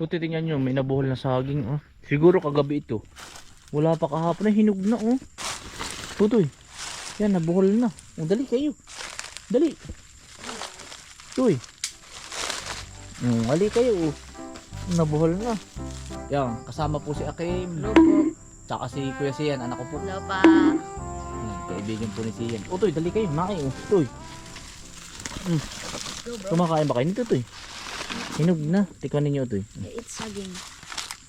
O titingnan nyo, may nabuhol na saging oh. Siguro kagabi ito. Wala pa kahapon na hinog na oh. Tutoy. Yan, nabuhol na. O dali kayo. Dali. Tuy. Hmm, ali kayo oh. Nabuhol na. Yan, kasama po si Akim. Hello po. Tsaka si Kuya Sian, anak ko po. Hello pa. Hmm, kaibigan po ni Sian. O Tuy, dali kayo. Maki oh. Tuy. Hmm. Kumakain ba kayo nito Tuy? Hinog na. Tikman ninyo Tuy. It's saging.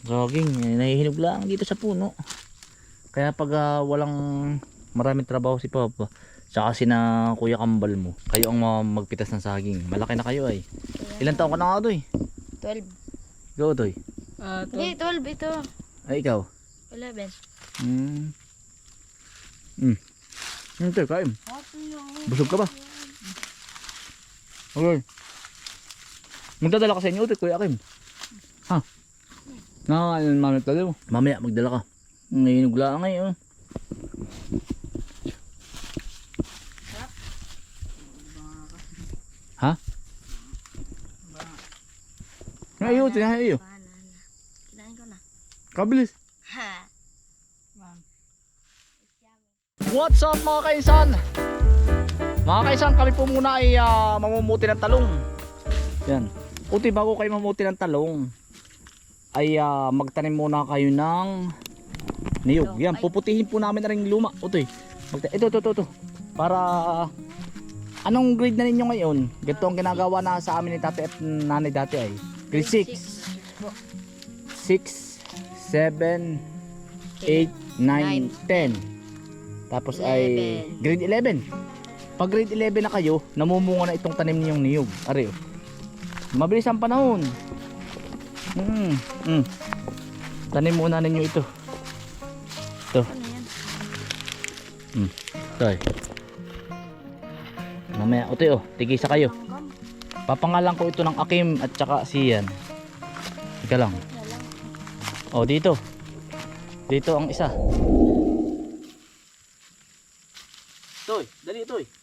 Saging, eh, nahihinog lang dito sa puno. Kaya pag ah, walang maraming trabaho si Papa, tsaka si na Kuya Kambal mo, kayo ang ma- magpitas ng saging. Malaki na kayo ay. Ilan taon ka na nga doy? 12. Ikaw doy? Ah, Hindi, 12 ito. Ay ikaw? 11. Hmm. Hmm. Hmm, tayo, kain. Busog ka ba? Okay. Magdadala ka sa inyo, utoy, Kuya Akim. Ha? Nakakain mami tali mo. Mamaya, magdala ka. Nahinog lang ngayon. Ha? Ngayon, tinahin iyo. Kinain ko na. Kabilis. Ha. What's up mga kaisan? Mga kaisan, kami po muna ay ah, mamumuti ng talong. Yan. Uti bago kayo mamuti ng talong, ay ah, magtanim muna kayo ng niyog. Yan, puputihin po namin na rin luma. Magta- ito, ito, ito, ito. Para anong grade na ninyo ngayon? Ganito ang ginagawa na sa amin ni tatay at nanay dati ay. Grade 6. 6, 7, 8, 9, 10. Tapos ay 11. grade 11. Pag grade 11 na kayo, namumunga na itong tanim niyong niyog. Ari. Mabilis ang panahon. Mm, mm. Tanim muna ninyo ito. Ito. Mm. Ito ay. Mamaya, ito oh, tigisa kayo. Papangalan ko ito ng Akim at saka si Ian. Ika lang. Oh, dito. Dito ang isa. Toy, dali toy.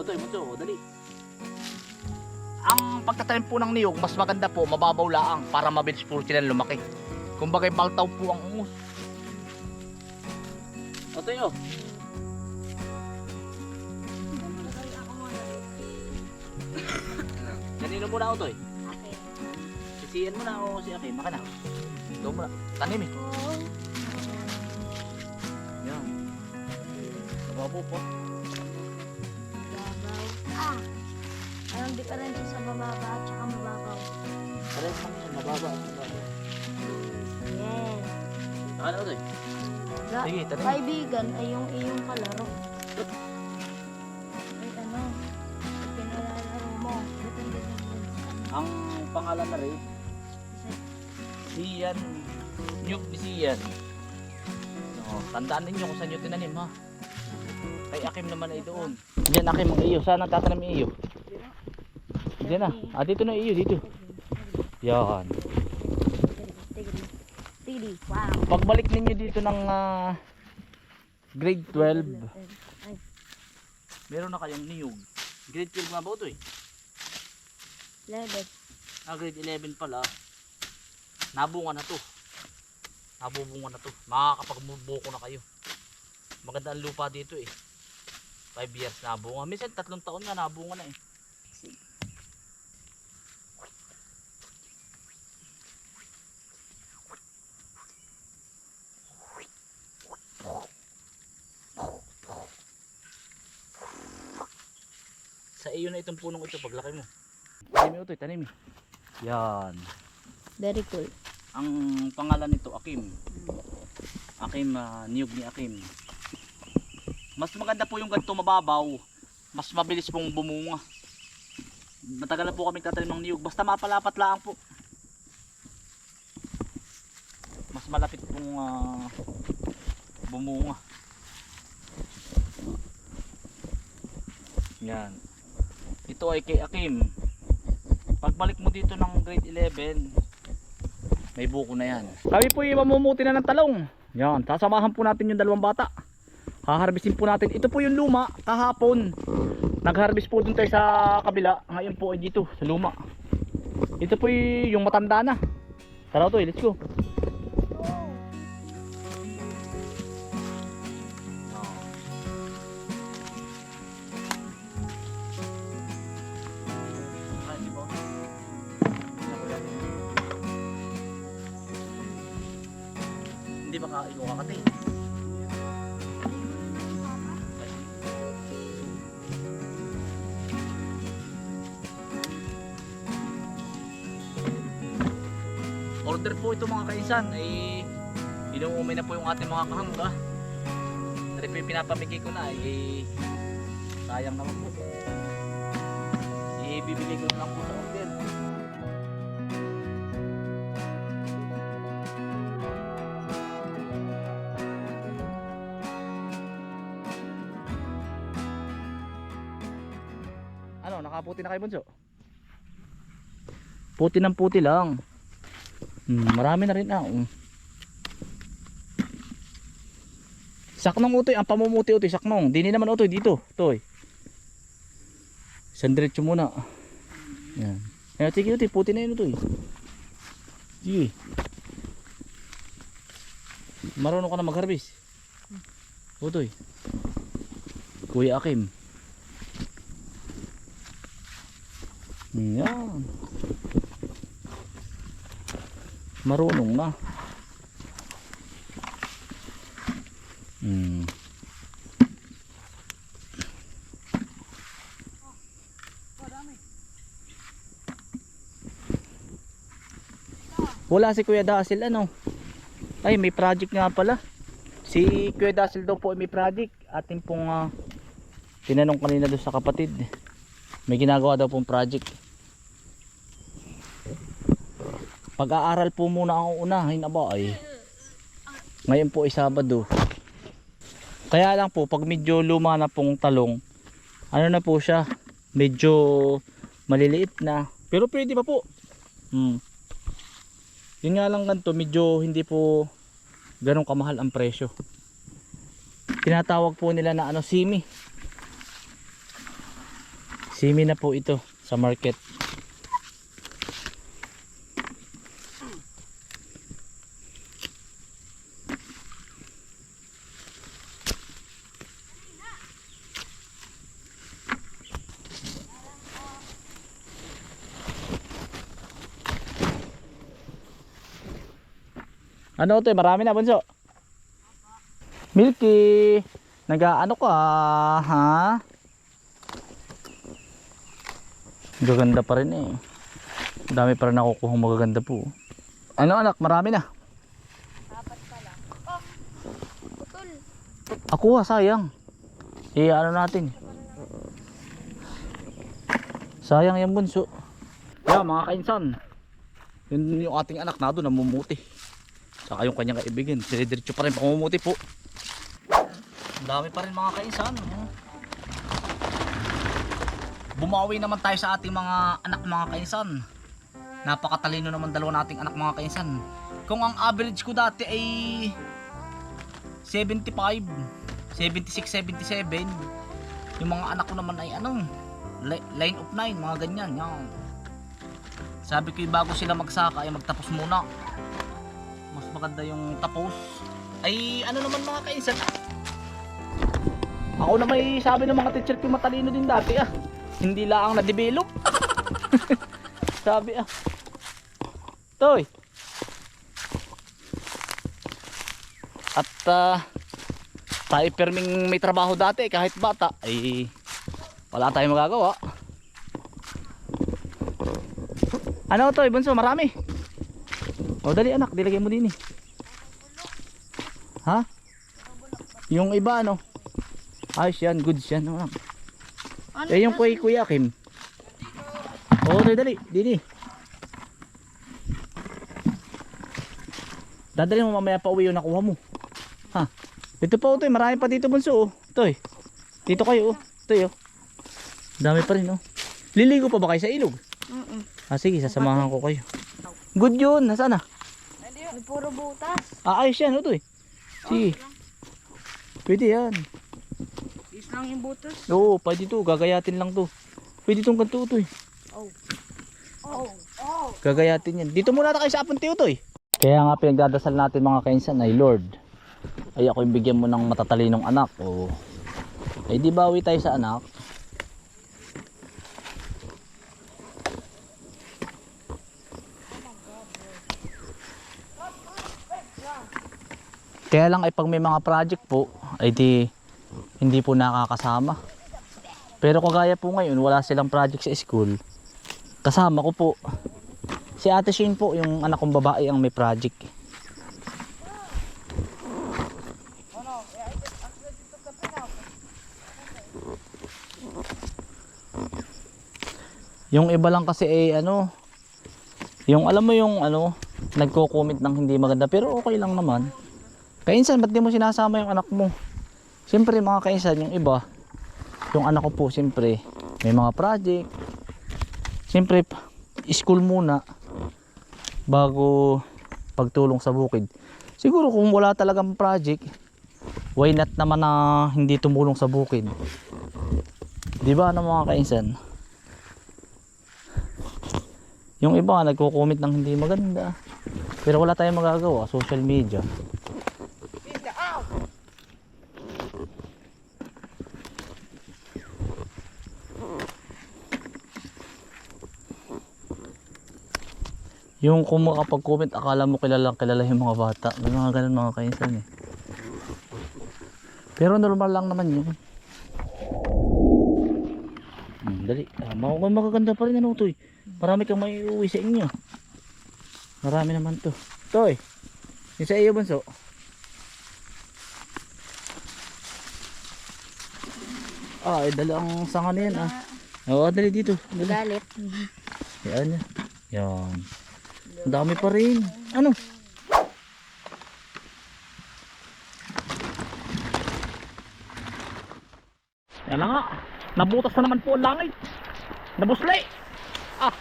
Toy, mucho, dali. Ang pagtatanim po ng niyog, mas maganda po, mababaw laang para mabilis po sila lumaki. Kumbaga, baltaw po ang ungus. O, Toy, oh. Kanino muna ako, Toy? Okay. Sisiyan mo na ako si Akim, maka na. Ikaw muna. Tanim eh. Yan. Kababo po. Babaw. Anong diferensya sa bababa at saka mababaw? Lang yan, mababa at mababa. Yes. Saka na Toy. Ga- Sige, tanim. Kaibigan ay yung iyong kalaro. Ay ano? Pinalalaro mo. Sa Ang pangalan na rin, Siyan. Nyug ni Siyan. So, tandaan ninyo kung saan nyo tinanim ha. Kay Akim naman ay doon. Diyan Akim ang iyo. Saan ang tatanim ang iyo? Diyan na. Ah, dito na iyo, dito. Yan. Pagbalik ninyo dito ng ah, grade 12, Ay, meron na kayong niyog. Grade 12 nga ba ito eh? level. Ah, grade 11 pala. Nabunga na to. Nabubunga na to. Makakapagbubuko na kayo. Maganda ang lupa dito eh. 5 years nabunga. Minsan tatlong taon nga nabunga na eh. Sa iyo na itong punong ito paglaki mo. Tanim ito, tanim. Yan. Very cool. Ang pangalan nito Akim. Akim, ah, niyog ni Akim. Mas maganda po yung ganito mababaw. Mas mabilis pong bumunga. Matagal na po kami tatanim ng niyog. Basta mapalapat lang po. Mas malapit pong ah, bumunga. Yan. Ito ay kay Akim. Pagbalik mo dito ng grade 11, may buko na yan. Kami po yung mamumuti na ng talong. Yan, sasamahan po natin yung dalawang bata. Haharvestin po natin. Ito po yung luma kahapon. Nag-harvest po dun tayo sa kabila. Ngayon po ay dito sa luma. Ito po yung matanda na. Tara to, let's go. Order po ito mga kaisan ay inuumay na po yung ating mga kahangga. Dari po yung pinapamigay ko na ay sayang naman po. Ibibigay ko na lang po sa order. Ano, nakaputi na kayo bunso? Puti ng puti lang. Hmm, marami na rin ah. um. Saknong utoy, ang pamumuti utoy, saknong. Dini naman utoy dito, toy. Isang diretso muna. Yan. Yan, sige utoy, puti na yun utoy. Sige. Marunong ka na mag-harvest. Utoy. Kuya Akim. Yan. Marunong na. Hmm. Wala si Kuya Dasil ano. Ay may project nga pala. Si Kuya Dasil daw po ay may project. Ating pong ah, tinanong kanina doon sa kapatid. May ginagawa daw pong project. Pag-aaral po muna ang unahin aba ay. Ngayon po ay Sabado. Kaya lang po pag medyo luma na pong talong, ano na po siya, medyo maliliit na. Pero pwede pa po. Hmm. Yun nga lang ganito, medyo hindi po ganong kamahal ang presyo. Tinatawag po nila na ano, simi. Simi na po ito sa market. Ano to, marami na bunso. Milky, nag-ano ka, ha? Gaganda pa rin eh. Dami pa rin nakukuha magaganda po. Ano anak, marami na. Apat pa lang. Oh! Putol! Ako ha, sayang. Eh, ano natin. Sayang yung bunso. Yeah, mga kainsan. Yun yung ating anak na doon, namumuti. Saka yung kanyang kaibigan. Sinidiretso pa rin pamumuti po. Ang dami pa rin mga kainsan. oh. Bumawi naman tayo sa ating mga anak mga kainsan. Napakatalino naman dalawa nating anak mga kainsan. Kung ang average ko dati ay 75, 76, 77. Yung mga anak ko naman ay ano, li- line of 9, mga ganyan. Yan. Sabi ko yung bago sila magsaka ay magtapos muna. Mas maganda yung tapos. Ay ano naman mga kainsan. Ako na may sabi ng mga teacher ko matalino din dati ah. Hindi lang na-develop. sabi ah. Toy. At ah, tayo perming may trabaho dati kahit bata ay wala tayong magagawa. Ano to, Bunso? Marami. O dali anak, dilagay mo din eh. Ha? Yung iba ano? Ayos yan, goods yan. Anak. Ano Eh yung kuya kuya Kim. Oo, dali dali, dini. Dadali mo mamaya pa uwi yung nakuha mo. Ha? Dito pa utoy, marami pa dito bunso oh. Toy. Dito kayo oh. Toy oh. Dami pa rin oh. Liligo pa ba kayo sa ilog? Mm-mm. Ah sige, sasamahan ko kayo. Good yun, nasaan na? May puro butas. Ah, ayos yan, utoy. Sige. Pwede yan. Is lang yung butos. Oo, pwede to. Gagayatin lang to. Pwede tong ganito to eh. Oh. Oh. Oh. Gagayatin yan. Dito muna na kayo sa apunti to eh. Kaya nga pinagdadasal natin mga kainsan ay Lord. Ay ako yung bigyan mo ng matatalinong anak. O, ay di bawi tayo sa anak. Kaya lang ay pag may mga project po, ay di hindi po nakakasama. Pero kagaya po ngayon, wala silang project sa school. Kasama ko po. Si Ate Shane po, yung anak kong babae ang may project. Yung iba lang kasi eh ano, yung alam mo yung ano, nagko-comment ng hindi maganda pero okay lang naman. Kainsan, ba't di mo sinasama yung anak mo? Siyempre mga kainsan, yung iba, yung anak ko po siyempre, may mga project. Siyempre, school muna bago pagtulong sa bukid. Siguro kung wala talagang project, why not naman na hindi tumulong sa bukid? Di ba ano mga kainsan? Yung iba nagko-comment ng hindi maganda. Pero wala tayong magagawa, social media. Yung kung makapag-comment, akala mo kilala kilala yung mga bata. May mga ganun mga kainsan eh. Pero normal lang naman yun. Hmm, dali. Ah, mag- magaganda pa rin ano to eh. Marami kang may uwi sa inyo. Marami naman to. Toy. Yung sa iyo bunso. Ah, eh, dala ang sanga na yan ah. Oo, dali dito. Dali. Galit. Yan. Yan. Dami pa rin. Ano? Yan na nga. Nabutas na naman po ang langit. Nabusli. Ah.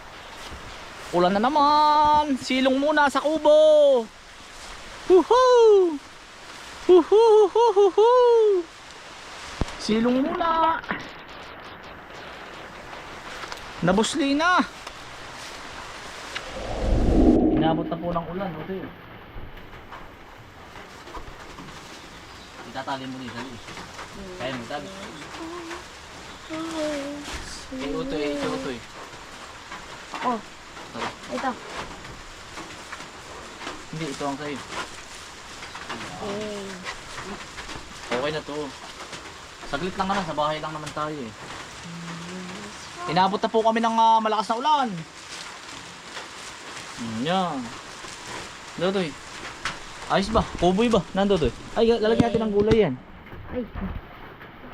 Ulan na naman. Silong muna sa kubo. Woohoo! Woohoo! Silong muna. Nabusli na. Inabot na po ng ulan. Ito yun. Itatali mo din sa luz. Kaya mo tabi. Eh, utoy, eh, ito utoy. Ako. Tara. Ito. Hindi, ito ang sa'yo. Eh. Okay na to. Saglit lang naman, sa bahay lang naman tayo eh. Inabot na po kami ng ah, malakas na ulan. Yan. Dodoy. Ayos ba? Kuboy ba? Nandodoy. Ay, lalagyan natin ng gulay yan. Ay.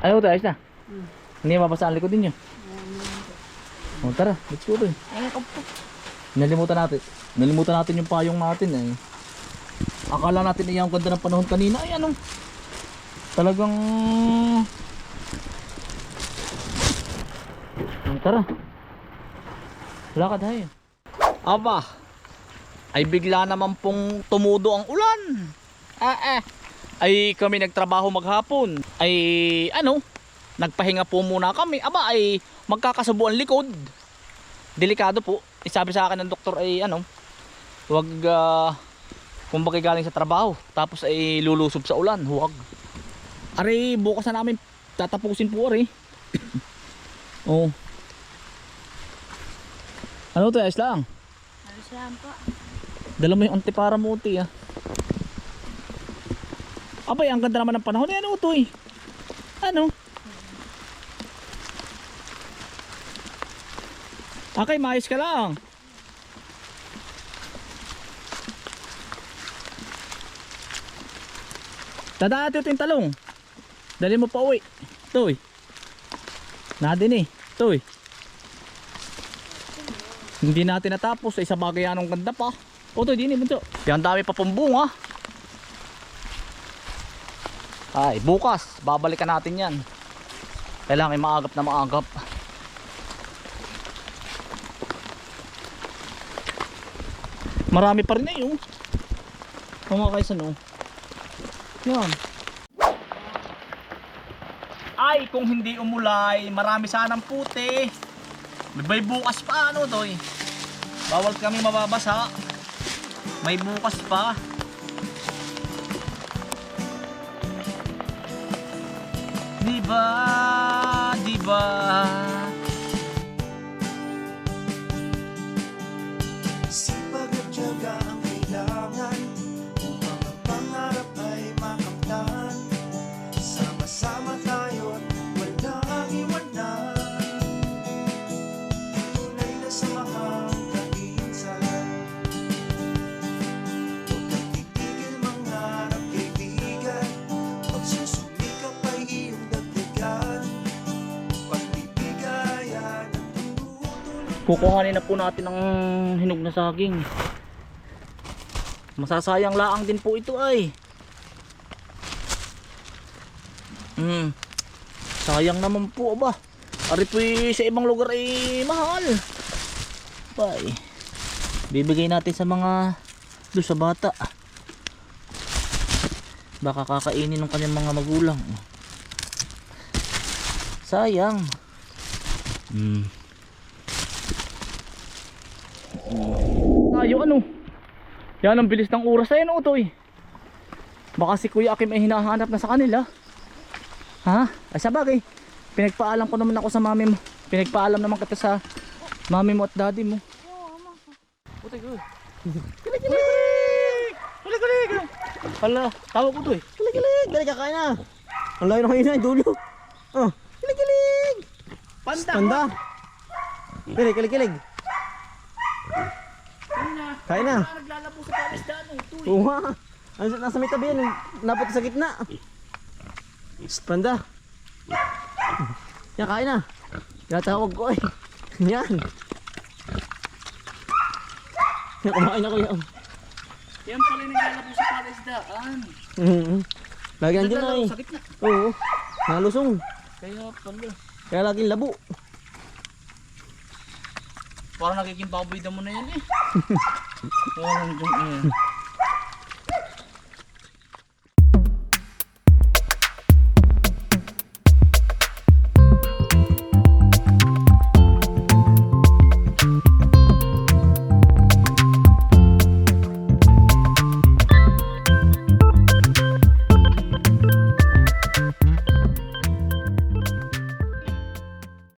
Ayaw to, ayos na. Hmm. Hindi mabasa ang likod ninyo. O tara, let's go doon. Ay. Nalimutan natin. Nalimutan natin yung payong natin eh. Akala natin ay ang ganda ng panahon kanina. Ay ano. Talagang... Tara. Lakad tayo. Aba. Ay bigla naman pong tumudo ang ulan. Ah, ah. Ay kami nagtrabaho maghapon. Ay ano. Nagpahinga po muna kami. Aba ay magkakasubo ang likod delikado po. Eh, sabi sa akin ng doktor ay ano, huwag uh, kumbaga galing sa trabaho tapos ay lulusob sa ulan, huwag. Ari, bukas na namin tatapusin po ari. oh. Ano to, ayos lang. Ano siya po? Dala mo yung antipara mo uti ah. Abay, ang ganda naman ng panahon. Eh, ano to eh? Ano? Okay, maayos ka lang. Tadaan natin yung talong. Dali mo pa uwi. Eh. Nadin eh. Eh. Hindi natin natapos. Isa bagay anong ganda pa. O ito, din eh. Bunso. Yan dami pa pong bunga. Ay, bukas. Babalikan natin yan. Kailangan maagap na maagap. Marami pa rin eh, oh. Kung mga kaysa, no. Yan. Ay, kung hindi umulay, marami sanang puti. May bukas pa, ano to eh. Bawal kami mababasa. May bukas pa. Diba? Kukuhanin na po natin ang hinog na saging. Masasayang laang din po ito ay. Hmm. Sayang naman po ba. Ari po sa ibang lugar ay mahal. Bay. Bibigay natin sa mga doon sa bata. Baka kakainin ng kanyang mga magulang. Sayang. Hmm. Tayo ano? Yan ang bilis ng oras ay ano to eh. Baka si Kuya Akim ay hinahanap na sa kanila. Ha? Ay sa bagay. Pinagpaalam ko naman ako sa mami mo. Pinagpaalam naman kita sa mami mo at daddy mo. Puti ko. Kilig kilig! Kilig kilig! Hala, tawag ko to eh. Kilig, kilig. Dali kakain na. Ang layo ng kain dulo. Oh, kilig, kilig. Panda! Tanda. Kilig, kilig, kilig. Kain na. Naglalabo sa palisdaan eh. Tuy. Oo nga. Ano sa nasa may tabi yan? Napot sa gitna. Panda. Yan, kain na. Tinatawag ko eh. Yan. Yan, kumain na ko yan. Yan pala yung naglalabo sa palisdaan. Mhm. Lagi nandiyan na Naglalaro eh. sa gitna. Oo. Nalusong. Kaya pala. Kaya laging labo. Parang nagiging baboy damo na yan eh. Parang dyan eh.